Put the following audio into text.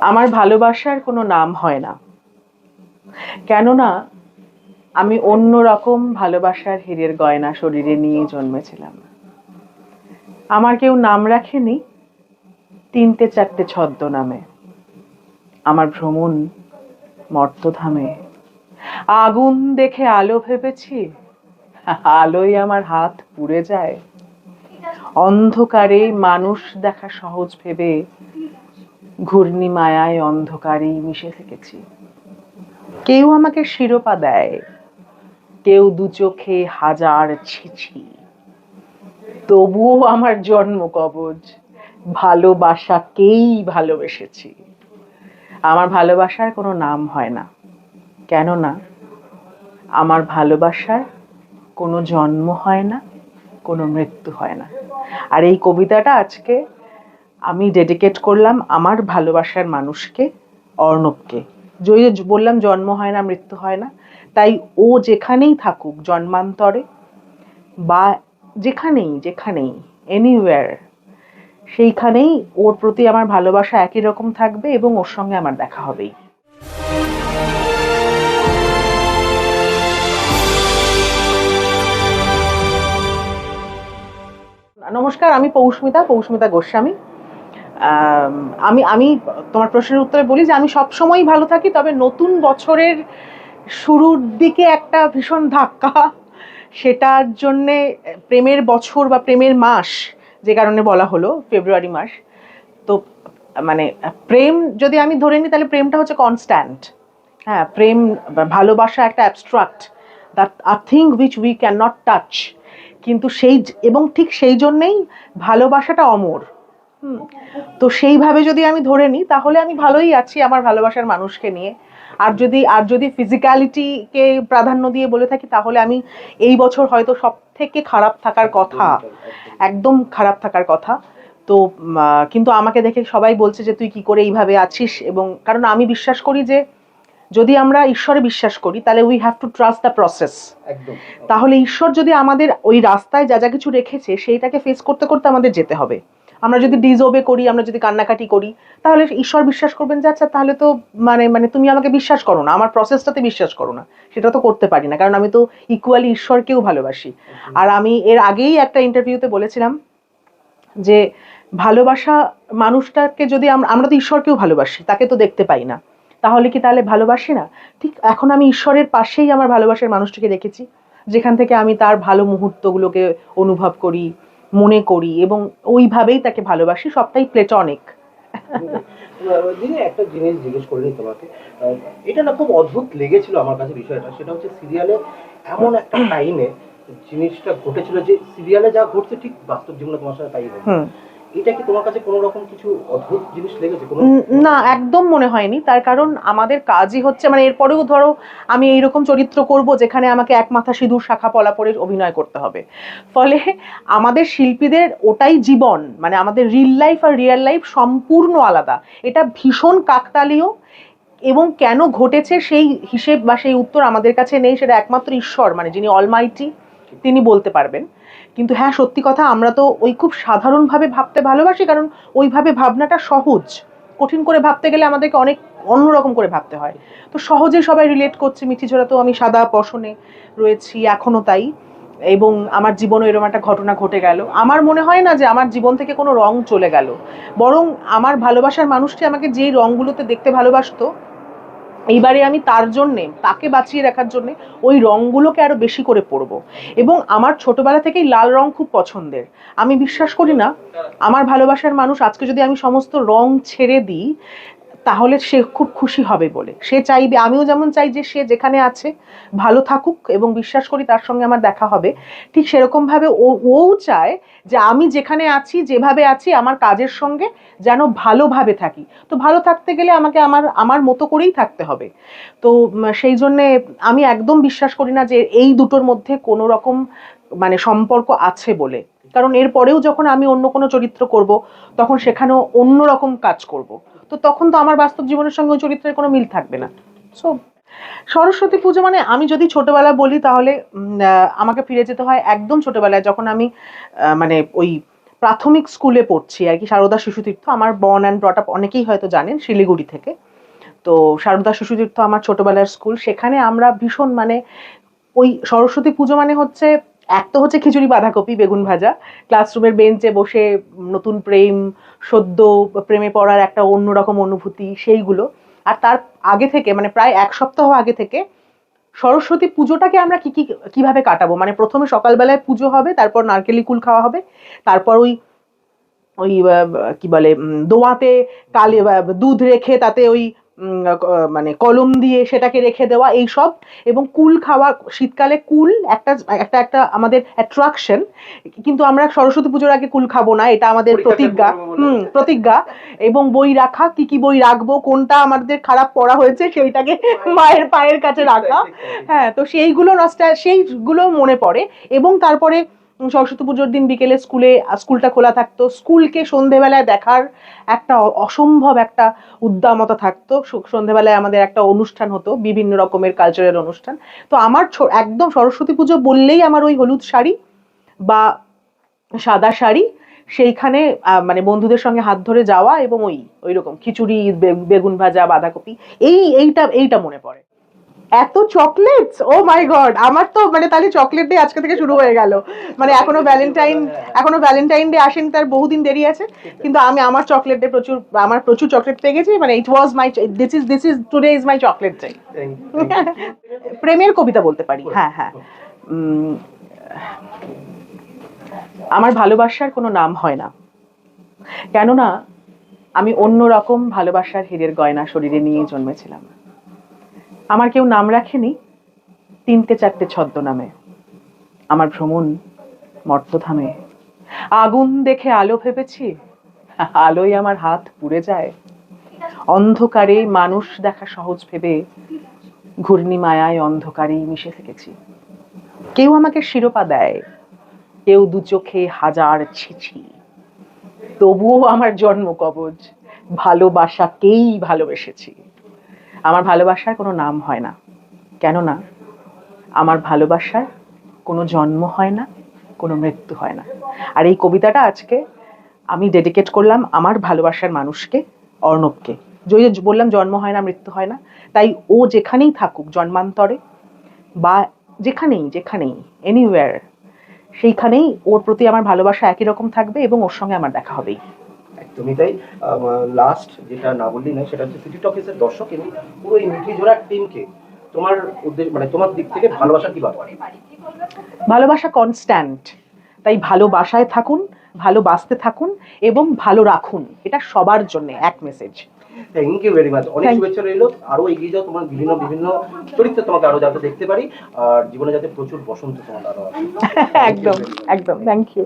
আমার ভালোবাসার কোনো নাম হয় না। কেননা, আমি অন্য রকম ভালোবাসার হীরের গয়না শরীরে নিয়ে জন্মেছিলাম। আমার কেউ নাম রাখেনি, তিনটে চারটে ছদ্ম নামে। আমার ভ্রমণ মর্তধামে। আগুন দেখে আলো ভেবেছি, আলোয় আমার হাত পুড়ে যায়। অন্ধকারে মানুষ দেখা সহজ ভেবে ঘূর্ণি মায়ায় অন্ধকারেই মিশে থেকেছি। কেউ আমাকে শিরোপা দেয়, কেউ দু চোখে হাজার ছিছি। তবুও আমার জন্ম কবজ ভালোবাসাকেই ভালোবেসেছি। আমার ভালোবাসার কোনো নাম হয় না। কেননা, আমার ভালোবাসার কোনো জন্ম হয় না, কোনো মৃত্যু হয় না। আর এই কবিতাটা আজকে আমি ডেডিকেট করলাম আমার ভালোবাসার মানুষকে, অর্ণবকে। যে যে বললাম জন্ম হয় না, মৃত্যু হয় না, তাই ও যেখানেই থাকুক, জন্মান্তরে বা যেখানেই যেখানেই এনিওয়্যার সেইখানেই ওর প্রতি আমার ভালোবাসা একই রকম থাকবে এবং ওর সঙ্গে আমার দেখা হবেই। নমস্কার, আমি পৌষ্মিতা পৌষ্মিতা গোস্বামী। আম, আমি তোমার প্রশ্নের উত্তরে বলি যে আমি সবসময়ই ভালো থাকি তবে নতুন বছরের শুরুর দিকে একটা ভীষণ ধাক্কা সেটার জন্যে প্রেমের বছর বা প্রেমের মাস যে কারণে বলা হলো ফেব্রুয়ারি মাস। তো মানে প্রেম যদি আমি ধরে নিই তাহলে প্রেমটা হচ্ছে কনস্ট্যান্ট হ্যাঁ প্রেম ভালোবাসা একটা abstract that are thing which we can not touch কিন্তু সেই এবং ঠিক সেই জন্যেই ভালোবাসাটা অমর। তো সেইভাবে যদি আমি ধরে নিই তাহলে আমি ভালোই আছি আমার ভালোবাসার মানুষকে নিয়ে। আর যদি আর যদি ফিজিক্যালিটিকে প্রাধান্য দিয়ে বলে থাকি তাহলে আমি এই বছর হয়তো সব থেকে খারাপ থাকার কথা একদম খারাপ থাকার কথা। তো কিন্তু আমাকে দেখে সবাই বলছে যে তুই কি করে এইভাবে আছিস? এবং কারণ আমি বিশ্বাস করি যে যদি আমরা ঈশ্বরে বিশ্বাস করি তাহলে we have to trust the process তাহলে ঈশ্বর যদি আমাদের ওই রাস্তায় যা যা কিছু রেখেছে সেইটাকে ফেস করতে করতে আমাদের যেতে হবে। আমরা যদি ডিজোবে করি আমরা যদি কান্নাকাটি করি তাহলে ঈশ্বর বিশ্বাস করবেন যে আচ্ছা তাহলে তো মানে মানে তুমি আমাকে বিশ্বাস করো না আমার প্রসেসটাতে বিশ্বাস করো না। সেটা তো করতে পারি না কারণ আমি তো ইকুয়ালি ঈশ্বরকেও ভালোবাসি। আর আমি এর আগেই একটা ইন্টারভিউতে বলেছিলাম যে ভালোবাসা মানুষটাকে যদি আমরা তো ঈশ্বরকেও ভালোবাসি তাকে তো দেখতে পাই না। তাহলে কি তাহলে ভালোবাসি না? ঠিক এখন আমি ঈশ্বরের পাশেই আমার ভালোবাসার মানুষটিকে দেখেছি যেখান থেকে আমি তার ভালো মুহূর্তগুলোকে অনুভব করি মনে করি এবং ওইভাবেই তাকে ভালোবাসি সবটাই প্লেটনিক দিদি একটা জিনিস জিজ্ঞেস করে নিই তোমাকে। এটা না খুব অদ্ভুত লেগেছিল আমার কাছে বিষয়টা সেটা হচ্ছে সিরিয়ালে এমন একটা টাইমে জিনিসটা ঘটেছিল যে সিরিয়ালে যা ঘটছে ঠিক বাস্তব জীবনে তোমার সাথে তাই হুম। না, একদম মনে হয়নি। তার কারণ আমাদের কাজই হচ্ছে মানে এরপরেও ধরো আমি এইরকম চরিত্র করব যেখানে আমাকে এক মাথা সিঁদুর, শাখা পলা পরে অভিনয় করতে হবে। ফলে আমাদের শিল্পীদের ওটাই জীবন মানে আমাদের রিল লাইফ আর রিয়েল লাইফ সম্পূর্ণ আলাদা। এটা ভীষণ কাকতালীয় এবং কেন ঘটেছে সেই হিসেব বা সেই উত্তর আমাদের কাছে নেই, সেটা একমাত্র ঈশ্বর মানে যিনি অলমাইটি তিনি বলতে পারবেন। কিন্তু হ্যাঁ সত্যি কথা, আমরা তো ওই খুব সাধারণভাবে ভাবতে ভালোবাসি, কারণ ওইভাবে ভাবনাটা সহজ। কঠিন করে ভাবতে গেলে আমাদেরকে অনেক অন্যরকম করে ভাবতে হয়। তো সহজে সবাই রিলেট করছে মিঠিঝোড়া তো আমি সাদা পশনে রয়েছি এখনও তাই। এবং আমার জীবনে এরকম একটা ঘটনা ঘটে গেল। আমার মনে হয় না যে আমার জীবন থেকে কোনো রং চলে গেল। বরং আমার ভালোবাসার মানুষটি আমাকে যেই রঙগুলোতে দেখতে ভালোবাসতো এইবারে আমি তার জন্যে, তাকে বাঁচিয়ে রাখার জন্যে ওই রঙগুলোকে আরও বেশি করে পরবো। এবং আমার ছোটোবেলা থেকেই লাল রং খুব পছন্দের। আমি বিশ্বাস করি না, আমার ভালোবাসার মানুষ, আজকে যদি আমি সমস্ত রং ছেড়ে দিই তাহলে সে খুব খুশি হবে বলে। সে চাইবে, আমিও যেমন চাই যে সে যেখানে আছে ভালো থাকুক এবং বিশ্বাস করি তার সঙ্গে আমার দেখা হবে। ঠিক সেরকমভাবে ও, ওও চায় যে আমি যেখানে আছি, যেভাবে আছি, আমার কাজের সঙ্গে যেন ভালোভাবে থাকি। তো ভালো থাকতে গেলে আমাকে আমার আমার মতো করেই থাকতে হবে। তো সেই জন্যে আমি একদম বিশ্বাস করি না যে এই দুটোর মধ্যে কোনো রকম মানে সম্পর্ক আছে বলে। কারণ এরপরেও যখন আমি অন্য কোনো চরিত্র করব, তখন সেখানেও অন্য রকম কাজ করব। তো তখন তো আমার বাস্তব জীবনের সঙ্গে চরিত্রের কোনো মিল থাকবে না। সো সরস্বতী পুজো মানে আমি যদি ছোটবেলা বলি তাহলে আমাকে ফিরে যেতে হয় একদম ছোটবেলায় যখন আমি মানে ওই প্রাথমিক স্কুলে পড়ছি আর কি, সারদা শিশুতীর্থ আমার বর্ন অ্যান্ড ব্রট আপ অনেকেই হয়তো জানেন শিলিগুড়ি থেকে। তো সারদা শিশুতীর্থ আমার ছোটবেলার স্কুল। সেখানে আমরা ভীষণ মানে ওই সরস্বতী পুজো মানে হচ্ছে এক তো হচ্ছে খিচুড়ি, বাঁধাকপি, বেগুন ভাজা। ক্লাসরুমের বেঞ্চে বসে নতুন প্রেম, সদ্য, প্রেমে পড়ার একটা অন্যরকম অনুভূতি, সেইগুলো। আর তার আগে থেকে মানে প্রায় এক সপ্তাহ আগে থেকে সরস্বতী পুজোটাকে আমরা কি কি, কীভাবে কাটাবো? মানে প্রথমে সকালবেলায় পুজো হবে, তারপর নারকেলি কুল খাওয়া হবে, তারপর ওই ওই কি বলে দোয়াতে কালি দুধ রেখে তাতে ওই মানে কলম দিয়ে সেটাকে রেখে দেওয়া এইসব এবং কুল খাওয়া শীতকালে কুল একটা একটা একটা আমাদের অ্যাট্রাকশন কিন্তু আমরা সরস্বতী পুজোর আগে কুল খাব না এটা আমাদের প্রতিজ্ঞা। হুম প্রতিজ্ঞা। এবং বই রাখা কি কি বই রাখব কোনটা আমাদের খারাপ পড়া হয়েছে সেইটাকে মায়ের পায়ের কাছে রাখা। হ্যাঁ তো সেইগুলো নষ্টা সেইগুলো মনে পড়ে। এবং তারপরে সরস্বতী পুজোর দিন বিকেলে স্কুলে স্কুলটা খোলা থাকতো। স্কুলকে সন্ধেবেলায় দেখার একটা অসম্ভব একটা উদ্দামতা থাকতো। সন্ধেবেলায় আমাদের একটা অনুষ্ঠান হতো, বিভিন্ন রকমের কালচারাল অনুষ্ঠান। তো আমার একদম সরস্বতী পুজো বললেই আমার ওই হলুদ শাড়ি বা সাদা শাড়ি, সেইখানে মানে বন্ধুদের সঙ্গে হাত ধরে যাওয়া এবং ওই ওই রকম খিচুড়ি বেগুন ভাজা, বাঁধাকপি, এই, এইটা এইটা মনে পড়ে। এত চকলেটস ও মাই গড আমার তো মানে তাহলে চকলেট ডে আজকে থেকে শুরু হয়ে গেল। মানে এখনও ভ্যালেন্টাইন এখনও ভ্যালেন্টাইন ডে আসেনি তার বহুদিন দেরি আছে। কিন্তু আমি আমার চকলেট ডে প্রচুর আমার প্রচুর চকলেট পেয়ে গেছি মানে it was my this is this is today is my chocolate day প্রেমের কবিতা বলতে পারি হ্যাঁ হ্যাঁ। আমার ভালোবাসার কোনো নাম হয় না। কেননা আমি অন্য রকম ভালোবাসার হীরের গয়না শরীরে নিয়ে জন্মেছিলাম। আমার কেউ নাম রাখেনি, তিনটে চারটে ছদ্মনামে। আমার ভ্রমণ মর্তধামে। আগুন দেখে আলো ভেবেছি, আলোয় আমার হাত পুড়ে যায়। অন্ধকারে মানুষ দেখা সহজ ভেবে ঘূর্ণি মায়ায় অন্ধকারেই মিশে থেকেছি। কেউ আমাকে শিরোপা দেয়, কেউ দু চোখে হাজার ছিছি। তবুও আমার জন্ম কবজ ভালোবাসাকেই ভালোবেসেছি। আমার ভালোবাসার কোনো নাম হয় না। কেননা আমার ভালোবাসার কোনো জন্ম হয় না, কোনো মৃত্যু হয় না। আর এই কবিতাটা আজকে আমি ডেডিকেট করলাম আমার ভালোবাসার মানুষকে, অর্ণবকে। যদি বললাম জন্ম হয় না, মৃত্যু হয় না, তাই ও যেখানেই থাকুক, জন্মান্তরে বা যেখানেই যেখানেই এনিওয়্যার সেইখানেই ওর প্রতি আমার ভালোবাসা একই রকম থাকবে এবং ওর সঙ্গে আমার দেখা হবেই। একদমই তাই লাস্ট যেটা না বললি না সেটা হচ্ছে সিটি টকিসের দর্শক এবং পুরো এই মিঠি জোড়ার টিমকে তোমার উদ্দেশ্য মানে তোমার দিক থেকে ভালোবাসা কি বার্তা ভালোবাসা কনস্ট্যান্ট তাই ভালোবাসায় থাকুন ভালোবাসতে থাকুন এবং ভালো রাখুন। এটা সবার জন্য এক message thank you very much অনেক শুভেচ্ছা রইল। আরও এগিয়ে যাও তোমার বিভিন্ন বিভিন্ন চরিত্র তোমাকে আরও যাতে দেখতে পারি। আর জীবনে যাতে প্রচুর বসন্ত তোমার আরও একদম একদম। Thank you